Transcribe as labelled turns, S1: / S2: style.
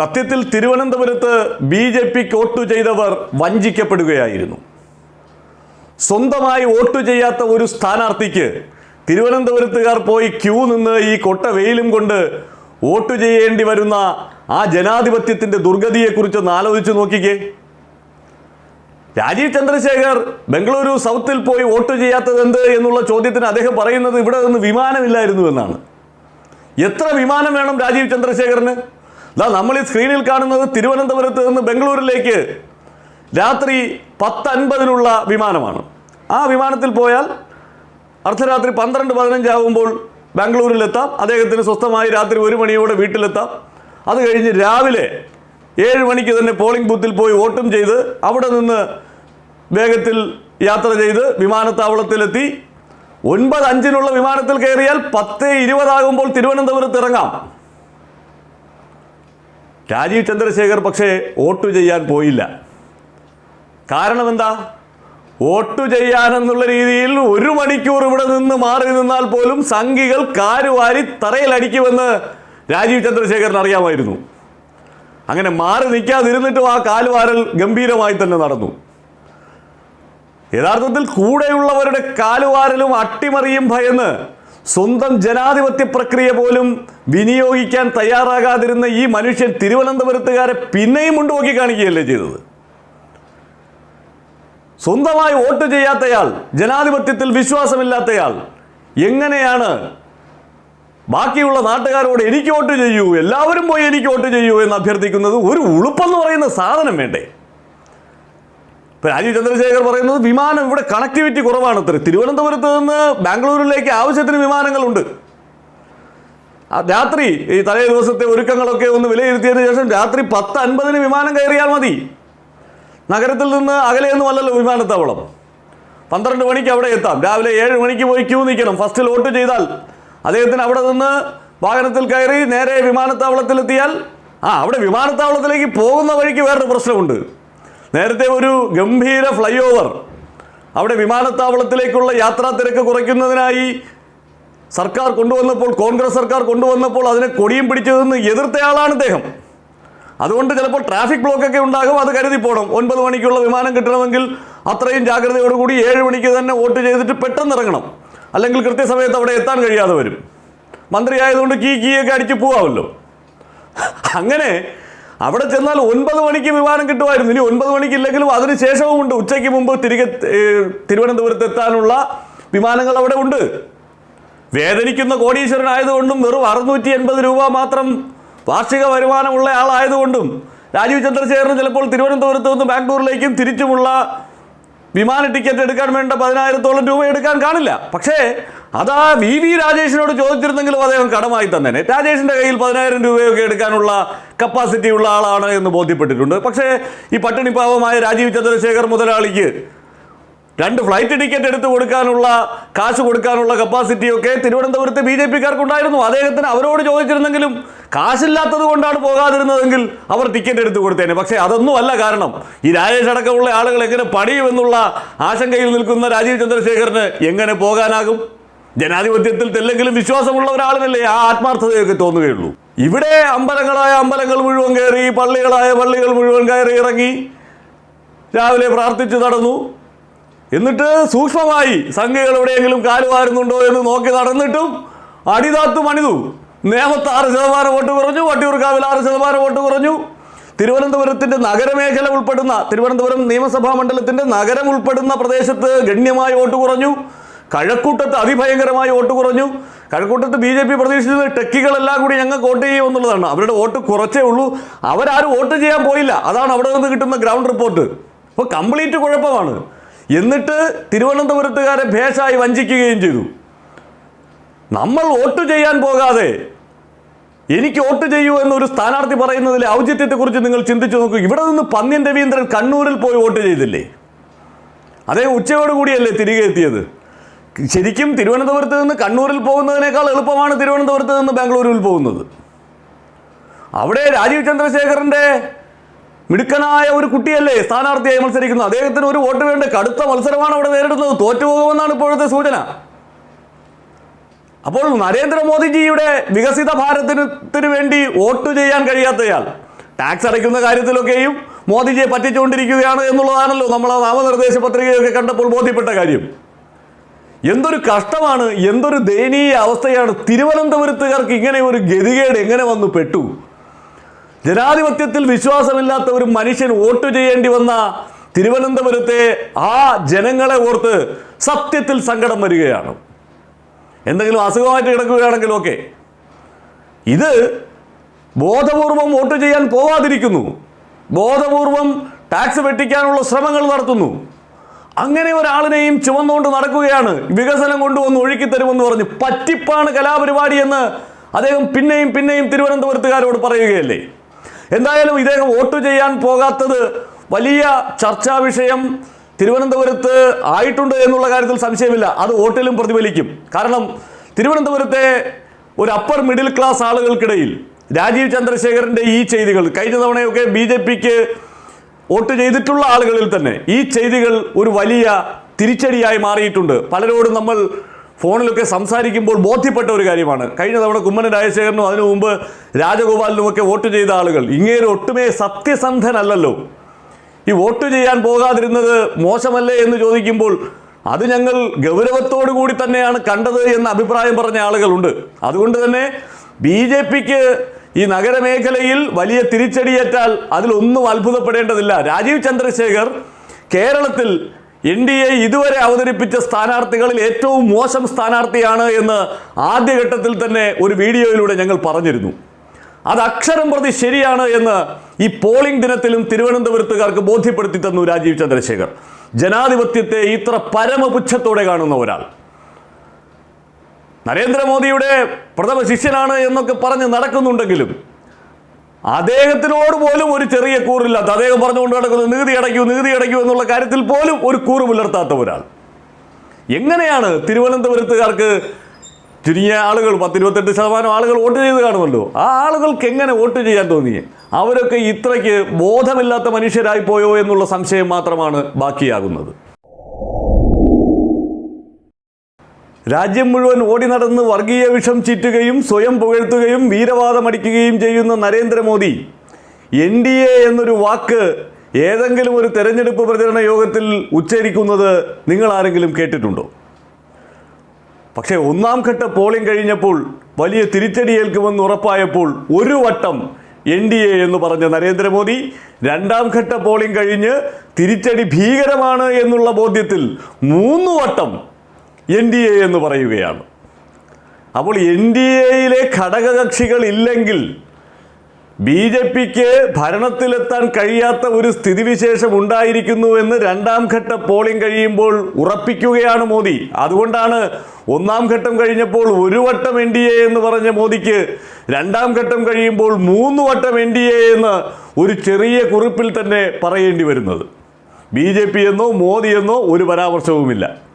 S1: സത്യത്തിൽ തിരുവനന്തപുരത്ത് B J പിക്ക് വോട്ട് ചെയ്തവർ വഞ്ചിക്കപ്പെടുകയായിരുന്നു. സ്വന്തമായി വോട്ട് ചെയ്യാത്ത ഒരു സ്ഥാനാർത്ഥിക്ക് തിരുവനന്തപുരത്തുകാർ പോയി ക്യൂ നിന്ന് ഈ കൊട്ട വെയിലും കൊണ്ട് വോട്ട് ചെയ്യേണ്ടി വരുന്ന ആ ജനാധിപത്യത്തിന്റെ ദുർഗതിയെക്കുറിച്ച് ഒന്ന് ആലോചിച്ച് നോക്കിക്കേ. രാജീവ് ചന്ദ്രശേഖർ ബംഗളൂരു സൗത്തിൽ പോയി വോട്ട് ചെയ്യാത്തത് എന്ത് എന്നുള്ള ചോദ്യത്തിന് അദ്ദേഹം പറയുന്നത് ഇവിടെ നിന്ന് വിമാനമില്ലായിരുന്നു എന്നാണ്. എത്ര വിമാനം വേണം രാജീവ് ചന്ദ്രശേഖറിന്? നമ്മൾ ഈ സ്ക്രീനിൽ കാണുന്നത് തിരുവനന്തപുരത്ത് നിന്ന് ബംഗളൂരിലേക്ക് രാത്രി പത്തൻപതിനുള്ള വിമാനമാണ്. ആ വിമാനത്തിൽ പോയാൽ അർദ്ധരാത്രി പന്ത്രണ്ട് പതിനഞ്ചാകുമ്പോൾ ബാംഗ്ലൂരിലെത്താം അദ്ദേഹത്തിന് സ്വസ്ഥമായി രാത്രി ഒരു മണിയോടെ വീട്ടിലെത്താം. അത് കഴിഞ്ഞ് രാവിലെ ഏഴ് മണിക്ക് തന്നെ പോളിംഗ് ബൂത്തിൽ പോയി വോട്ടും ചെയ്ത് അവിടെ നിന്ന് വേഗത്തിൽ യാത്ര ചെയ്ത് വിമാനത്താവളത്തിലെത്തി. ഒൻപത് അഞ്ചിനുള്ള വിമാനത്തിൽ കയറിയാൽ പത്ത് ഇരുപതാകുമ്പോൾ തിരുവനന്തപുരത്ത് ഇറങ്ങാം. രാജീവ് ചന്ദ്രശേഖർ പക്ഷേ വോട്ട് ചെയ്യാൻ പോയില്ല. കാരണം എന്താ? വോട്ട് ചെയ്യാനെന്നുള്ള രീതിയിൽ ഒരു മണിക്കൂർ ഇവിടെ നിന്ന് മാറി നിന്നാൽ പോലും സംഘികൾ കാരുവാരി തറയിലടിക്കുമെന്ന് രാജീവ് ചന്ദ്രശേഖരൻ അറിയാമായിരുന്നു. അങ്ങനെ മാറി നിൽക്കാതിരുന്നിട്ടും ആ കാലുവാരൽ ഗംഭീരമായി തന്നെ നടന്നു. യഥാർത്ഥത്തിൽ കൂടെയുള്ളവരുടെ കാലുവാരലും അട്ടിമറിയും ഭയന്ന് സ്വന്തം ജനാധിപത്യ പ്രക്രിയ പോലും വിനിയോഗിക്കാൻ തയ്യാറാകാതിരുന്ന ഈ മനുഷ്യൻ തിരുവനന്തപുരത്തുകാരെ പിന്നെയും മുണ്ടുപോക്കി കാണിക്കുകയല്ലേ ചെയ്തത്? സ്വന്തമായി വോട്ട് ചെയ്യാത്തയാൾ ജനാധിപത്യത്തിൽ വിശ്വാസമില്ലാത്തയാൾ എങ്ങനെയാണ് ബാക്കിയുള്ള നാട്ടുകാരോട് എനിക്ക് വോട്ട് ചെയ്യൂ എല്ലാവരും പോയി എനിക്ക് വോട്ട് ചെയ്യൂ എന്ന് അഭ്യർത്ഥിക്കുന്നത് ഒരു ഉളുപ്പെന്ന് പറയുന്ന സാധനം വേണ്ടേ? രാജീവ് ചന്ദ്രശേഖർ പറയുന്നത് വിമാനം ഇവിടെ കണക്ടിവിറ്റി കുറവാണ് ഇത്ര തിരുവനന്തപുരത്ത് നിന്ന് ബാംഗ്ലൂരിലേക്ക് ആവശ്യത്തിന് വിമാനങ്ങളുണ്ട്. രാത്രി ഈ തലേ ദിവസത്തെ ഒരുക്കങ്ങളൊക്കെ ഒന്ന് വിലയിരുത്തിയതിനു ശേഷം രാത്രി പത്ത് അൻപതിന് വിമാനം കയറിയാൽ മതി. നഗരത്തിൽ നിന്ന് അകലെയൊന്നും അല്ലല്ലോ വിമാനത്താവളം. പന്ത്രണ്ട് മണിക്ക് അവിടെ എത്താം. രാവിലെ ഏഴ് മണിക്ക് പോയി ക്യൂ നിൽക്കണം. ഫസ്റ്റ് ലോട്ട് ചെയ്താൽ അദ്ദേഹത്തിന് അവിടെ നിന്ന് വാഹനത്തിൽ കയറി നേരെ വിമാനത്താവളത്തിലെത്തിയാൽ ആ അവിടെ വിമാനത്താവളത്തിലേക്ക് പോകുന്ന വഴിക്ക് വേറൊരു പ്രശ്നമുണ്ട്. നേരത്തെ ഒരു ഗംഭീര ഫ്ലൈ ഓവർ അവിടെ വിമാനത്താവളത്തിലേക്കുള്ള യാത്രാ തിരക്ക് കുറയ്ക്കുന്നതിനായി സർക്കാർ കൊണ്ടുവന്നപ്പോൾ കോൺഗ്രസ് സർക്കാർ കൊണ്ടുവന്നപ്പോൾ അതിനെ കൊടിയും പിടിച്ചതെന്ന് എതിർത്തയാളാണ് അദ്ദേഹം അതുകൊണ്ട് ചിലപ്പോൾ ട്രാഫിക് ബ്ലോക്ക് ഒക്കെ ഉണ്ടാകും അത് കരുതി പോകണം ഒൻപത് മണിക്കുള്ള വിമാനം കിട്ടണമെങ്കിൽ അത്രയും ജാഗ്രതയോടുകൂടി ഏഴ് മണിക്ക് തന്നെ വോട്ട് ചെയ്തിട്ട് പെട്ടെന്ന് ഇറങ്ങണം. അല്ലെങ്കിൽ കൃത്യസമയത്ത് അവിടെ എത്താൻ കഴിയാതെ വരും. മന്ത്രിയായതുകൊണ്ട് കീ കീയൊക്കെ അടിച്ച് പോവാമല്ലോ. അങ്ങനെ അവിടെ ചെന്നാൽ ഒൻപത് മണിക്ക് വിമാനം കിട്ടുമായിരുന്നു. ഇനി ഒൻപത് മണിക്ക് ഇല്ലെങ്കിലും അതിന് ശേഷവും ഉണ്ട്. ഉച്ചയ്ക്ക് മുമ്പ് തിരികെ തിരുവനന്തപുരത്ത് എത്താനുള്ള വിമാനങ്ങൾ അവിടെ ഉണ്ട്. വേദനിക്കുന്ന കോടീശ്വരനായതുകൊണ്ടും വെറും അറുന്നൂറ്റി എൺപത് രൂപ മാത്രം വാർഷിക വരുമാനമുള്ള ആളായതുകൊണ്ടും രാജീവ് ചന്ദ്രശേഖരൻ ചിലപ്പോൾ തിരുവനന്തപുരത്ത് നിന്ന് ബാംഗ്ലൂരിലേക്കും തിരിച്ചുമുള്ള വിമാന ടിക്കറ്റ് എടുക്കാൻ വേണ്ട പതിനായിരത്തോളം രൂപ എടുക്കാൻ കാണില്ല. പക്ഷേ അതാ വി വി രാജേഷിനോട് ചോദിച്ചിരുന്നെങ്കിലും അദ്ദേഹം കടമായി തന്നെ. രാജേഷിന്റെ കയ്യിൽ പതിനായിരം രൂപയൊക്കെ എടുക്കാനുള്ള കപ്പാസിറ്റി ഉള്ള ആളാണ് എന്ന് ബോധ്യപ്പെട്ടിട്ടുണ്ട്. പക്ഷേ ഈ പട്ടിണിപ്പാവമായ രാജീവ് ചന്ദ്രശേഖർ മുതലാളിക്ക് രണ്ട് ഫ്ലൈറ്റ് ടിക്കറ്റ് എടുത്ത് കൊടുക്കാനുള്ള കാശ് കൊടുക്കാനുള്ള കപ്പാസിറ്റിയൊക്കെ തിരുവനന്തപുരത്ത് ബി ജെ പിക്കാർക്കുണ്ടായിരുന്നു. അദ്ദേഹത്തിന് അവരോട് ചോദിച്ചിരുന്നെങ്കിലും കാശില്ലാത്തത് കൊണ്ടാണ് പോകാതിരുന്നതെങ്കിൽ അവർ ടിക്കറ്റ് എടുത്ത് കൊടുത്തേനെ. പക്ഷേ അതൊന്നും അല്ല കാരണം. ഈ രാജേഷ് അടക്കമുള്ള ആളുകൾ എങ്ങനെ പണിയുമെന്നുള്ള ആശങ്കയിൽ നിൽക്കുന്ന രാജീവ് ചന്ദ്രശേഖരന് എങ്ങനെ പോകാനാകും? ജനാധിപത്യത്തിൽ തെല്ലെങ്കിലും വിശ്വാസമുള്ള ഒരാളിനല്ലേ ആ ആത്മാർത്ഥതയൊക്കെ തോന്നുകയുള്ളൂ. ഇവിടെ അമ്പലങ്ങളായ അമ്പലങ്ങൾ മുഴുവൻ കയറി പള്ളികളായ പള്ളികൾ മുഴുവൻ കയറി ഇറങ്ങി രാവിലെ പ്രാർത്ഥിച്ചു നടന്നു. എന്നിട്ട് സൂക്ഷ്മമായി സംഘികൾ എവിടെയെങ്കിലും കാലുവാരുന്നുണ്ടോ എന്ന് നോക്കി നടന്നിട്ടും അടിതാത്തു മണിതു. നേമത്ത് ആറ് ശതമാനം വോട്ട് കുറഞ്ഞു വട്ടിയൂർക്കാവിൽ ആറ് ശതമാനം വോട്ട് കുറഞ്ഞു. തിരുവനന്തപുരത്തിന്റെ നഗരമേഖല ഉൾപ്പെടുന്ന തിരുവനന്തപുരം നിയമസഭാ മണ്ഡലത്തിന്റെ നഗരം ഉൾപ്പെടുന്ന പ്രദേശത്ത് ഗണ്യമായി വോട്ട് കുറഞ്ഞു. കഴക്കൂട്ടത്ത് അതിഭയങ്കരമായി വോട്ട് കുറഞ്ഞു. കഴക്കൂട്ടത്ത് ബി ജെ പി പ്രതീക്ഷിച്ചത് ടെക്കികളെല്ലാം കൂടി ഞങ്ങൾക്ക് വോട്ട് ചെയ്യും എന്നുള്ളതാണ്. അവരുടെ വോട്ട് കുറച്ചേ ഉള്ളൂ. അവരാരും വോട്ട് ചെയ്യാൻ പോയില്ല. അതാണ് അവിടെ നിന്ന് കിട്ടുന്ന ഗ്രൗണ്ട് റിപ്പോർട്ട്. അപ്പോൾ കംപ്ലീറ്റ് കുഴപ്പമാണ്. എന്നിട്ട് തിരുവനന്തപുരത്തുകാരെ ഭേഷായി വഞ്ചിക്കുകയും ചെയ്തു. നമ്മൾ വോട്ട് ചെയ്യാൻ പോകാതെ എനിക്ക് വോട്ട് ചെയ്യൂ എന്നൊരു സ്ഥാനാർത്ഥി പറയുന്നതിലെ ഔചിത്യത്തെക്കുറിച്ച് നിങ്ങൾ ചിന്തിച്ചു നോക്കൂ. ഇവിടെ നിന്ന് പന്ന്യൻ രവീന്ദ്രൻ കണ്ണൂരിൽ പോയി വോട്ട് ചെയ്തില്ലേ? അതേ ഉച്ചയോട് കൂടിയല്ലേ തിരികെ എത്തിയത്. ശരിക്കും തിരുവനന്തപുരത്ത് നിന്ന് കണ്ണൂരിൽ പോകുന്നതിനേക്കാൾ എളുപ്പമാണ് തിരുവനന്തപുരത്ത് നിന്ന് ബാംഗ്ലൂരിൽ പോകുന്നത്. അവിടെ രാജീവ് ചന്ദ്രശേഖരന്റെ മിടുക്കനായ ഒരു കുട്ടിയല്ലേ സ്ഥാനാർത്ഥിയായി മത്സരിക്കുന്നത്? അദ്ദേഹത്തിന് ഒരു വോട്ട് വേണ്ട. കടുത്ത മത്സരമാണ് അവിടെ നേരിടുന്നത്. തോറ്റുപോകുമെന്നാണ് ഇപ്പോഴത്തെ സൂചന. അപ്പോൾ നരേന്ദ്രമോദിജിയുടെ വികസിത ഭാരതത്തിന് വേണ്ടി വോട്ട് ചെയ്യാൻ കഴിയാത്തയാൾ ടാക്സ് അടയ്ക്കുന്ന കാര്യത്തിലൊക്കെയും മോദിജിയെ പറ്റിച്ചുകൊണ്ടിരിക്കുകയാണ് എന്നുള്ളതാണല്ലോ നമ്മൾ ആ നാമനിർദ്ദേശ പത്രികയൊക്കെ കണ്ടപ്പോൾ ബോധ്യപ്പെട്ട കാര്യം. എന്തൊരു കഷ്ടമാണ് എന്തൊരു ദയനീയ അവസ്ഥയാണ്. തിരുവനന്തപുരത്തുകാർക്ക് ഇങ്ങനെ ഒരു ഗതികേട് എങ്ങനെ വന്നു പെട്ടു? ജനാധിപത്യത്തിൽ വിശ്വാസമില്ലാത്ത ഒരു മനുഷ്യൻ വോട്ട് ചെയ്യേണ്ടി വന്ന തിരുവനന്തപുരത്തെ ആ ജനങ്ങളെ ഓർത്ത് സത്യത്തിൽ സങ്കടം വരികയാണ്. എന്തെങ്കിലും അസുഖമായിട്ട് കിടക്കുകയാണെങ്കിൽ ഒക്കെ ഇത് ബോധപൂർവം വോട്ട് ചെയ്യാൻ പോവാതിരിക്കുന്നു. ബോധപൂർവം ടാക്സ് വെട്ടിക്കാനുള്ള ശ്രമങ്ങൾ നടത്തുന്നു. അങ്ങനെ ഒരാളിനെയും ചുമന്നുകൊണ്ട് നടക്കുകയാണ്. വികസനം കൊണ്ടുവന്ന് ഒഴുക്കി തരുമെന്ന് പറഞ്ഞു പറ്റിപ്പാണ് കലാപരിപാടി എന്ന് അദ്ദേഹം പിന്നെയും പിന്നെയും തിരുവനന്തപുരത്തുകാരോട് പറയുകയല്ലേ? എന്തായാലും ഇദ്ദേഹം വോട്ട് ചെയ്യാൻ പോകാത്തത് വലിയ ചർച്ചാ വിഷയം തിരുവനന്തപുരത്ത് ആയിട്ടുണ്ട് എന്നുള്ള കാര്യത്തിൽ സംശയമില്ല. അത് വോട്ടിലും പ്രതിഫലിക്കും. കാരണം തിരുവനന്തപുരത്തെ ഒരു അപ്പർ മിഡിൽ ക്ലാസ് ആളുകൾക്കിടയിൽ രാജീവ് ചന്ദ്രശേഖരന്റെ ഈ ചെയ്തികൾ കഴിഞ്ഞ തവണയൊക്കെ ബി ജെ പിക്ക് വോട്ട് ചെയ്തിട്ടുള്ള ആളുകളിൽ തന്നെ ഈ ചെയ്തികൾ ഒരു വലിയ തിരിച്ചടിയായി മാറിയിട്ടുണ്ട്. പലരോടും നമ്മൾ ഫോണിലൊക്കെ സംസാരിക്കുമ്പോൾ ബോധ്യപ്പെട്ട ഒരു കാര്യമാണ്. കഴിഞ്ഞ തവണ കുമ്മനം രാജശേഖരനും അതിനു മുമ്പ് രാജഗോപാലിനുമൊക്കെ വോട്ട് ചെയ്ത ആളുകൾ. ഇങ്ങേര് ഒട്ടുമേ സത്യസന്ധനല്ലല്ലോ. ഈ വോട്ട് ചെയ്യാൻ പോകാതിരുന്നത് മോശമല്ലേ എന്ന് ചോദിക്കുമ്പോൾ അത് ഞങ്ങൾ ഗൗരവത്തോടു കൂടി തന്നെയാണ് കണ്ടത് എന്ന് അഭിപ്രായം പറഞ്ഞ ആളുകളുണ്ട്. അതുകൊണ്ട് തന്നെ ബി ജെ പിക്ക് ഈ നഗരമേഖലയിൽ വലിയ തിരിച്ചടിയേറ്റാൽ അതിലൊന്നും അത്ഭുതപ്പെടേണ്ടതില്ല. രാജീവ് ചന്ദ്രശേഖർ കേരളത്തിൽ എൻ ഡി എ ഇതുവരെ അവതരിപ്പിച്ച സ്ഥാനാർത്ഥികളിൽ ഏറ്റവും മോശം സ്ഥാനാർത്ഥിയാണ് എന്ന് ആദ്യഘട്ടത്തിൽ തന്നെ ഒരു വീഡിയോയിലൂടെ ഞങ്ങൾ പറഞ്ഞിരുന്നു. അത് അക്ഷരം പ്രതി ശരിയാണ് എന്ന് ഈ പോളിംഗ് ദിനത്തിലും തിരുവനന്തപുരത്തുകാർക്ക് ബോധ്യപ്പെടുത്തി തന്നു രാജീവ് ചന്ദ്രശേഖർ. ജനാധിപത്യത്തെ ഇത്ര പരമപുച്ഛത്തോടെ കാണുന്ന ഒരാൾ. നരേന്ദ്രമോദിയുടെ പ്രഥമ ശിഷ്യനാണ് എന്നൊക്കെ പറഞ്ഞ് നടക്കുന്നുണ്ടെങ്കിലും അദ്ദേഹത്തിനോട് പോലും ഒരു ചെറിയ കൂറില്ലാത്ത അദ്ദേഹം പറഞ്ഞുകൊണ്ട് നടക്കുന്നത് നികുതി അടയ്ക്കൂ നികുതി അടയ്ക്കൂ എന്നുള്ള കാര്യത്തിൽ പോലും ഒരു കൂറ് പുലർത്താത്ത ഒരാൾ. എങ്ങനെയാണ് തിരുവനന്തപുരത്തുകാർക്ക് ചുരുങ്ങിയ ആളുകൾ പത്തിരുപത്തെട്ട് ശതമാനം ആളുകൾ വോട്ട് ചെയ്ത് കാണുമല്ലോ? ആ ആളുകൾക്ക് എങ്ങനെ വോട്ട് ചെയ്യാൻ തോന്നി? അവരൊക്കെ ഇത്രയ്ക്ക് ബോധമില്ലാത്ത മനുഷ്യരായി പോയോ എന്നുള്ള സംശയം മാത്രമാണ് ബാക്കിയാകുന്നത്. രാജ്യം മുഴുവൻ ഓടി നടന്ന് വർഗീയ വിഷം ചീറ്റുകയും സ്വയം പുകഴ്ത്തുകയും വീരവാദമടിക്കുകയും ചെയ്യുന്ന നരേന്ദ്രമോദി. എൻ ഡി എ എന്നൊരു വാക്ക് ഏതെങ്കിലും ഒരു തെരഞ്ഞെടുപ്പ് പ്രചരണ യോഗത്തിൽ ഉച്ചരിക്കുന്നത് നിങ്ങൾ ആരെങ്കിലും കേട്ടിട്ടുണ്ടോ? പക്ഷേ ഒന്നാം ഘട്ട പോളിംഗ് കഴിഞ്ഞപ്പോൾ വലിയ തിരിച്ചടിയേൽക്കുമെന്ന് ഉറപ്പായപ്പോൾ ഒരു വട്ടം എൻ ഡി എ എന്ന് പറഞ്ഞ നരേന്ദ്രമോദി രണ്ടാം ഘട്ട പോളിംഗ് കഴിഞ്ഞ് തിരിച്ചടി ഭീകരമാണ് എന്നുള്ള ബോധ്യത്തിൽ മൂന്ന് വട്ടം എൻ ഡി എ എന്ന് പറയുകയാണ്. അപ്പോൾ എൻ ഡി എയിലെ ഘടകകക്ഷികൾ ഇല്ലെങ്കിൽ ബി ജെ പിക്ക് ഭരണത്തിലെത്താൻ കഴിയാത്ത ഒരു സ്ഥിതിവിശേഷം ഉണ്ടായിരിക്കുന്നുവെന്ന് രണ്ടാം ഘട്ട പോളിംഗ് കഴിയുമ്പോൾ ഉറപ്പിക്കുകയാണ് മോദി. അതുകൊണ്ടാണ് ഒന്നാം ഘട്ടം കഴിഞ്ഞപ്പോൾ ഒരു വട്ടം എൻ ഡി എ എന്ന് പറഞ്ഞ മോദിക്ക് രണ്ടാം ഘട്ടം കഴിയുമ്പോൾ മൂന്ന് വട്ടം എൻ ഡി എ എന്ന് ഒരു ചെറിയ കുറിപ്പിൽ തന്നെ പറയേണ്ടി വരുന്നത്. ബി ജെ പി എന്നോ മോദി എന്നോ ഒരു പരാമർശവുമില്ല.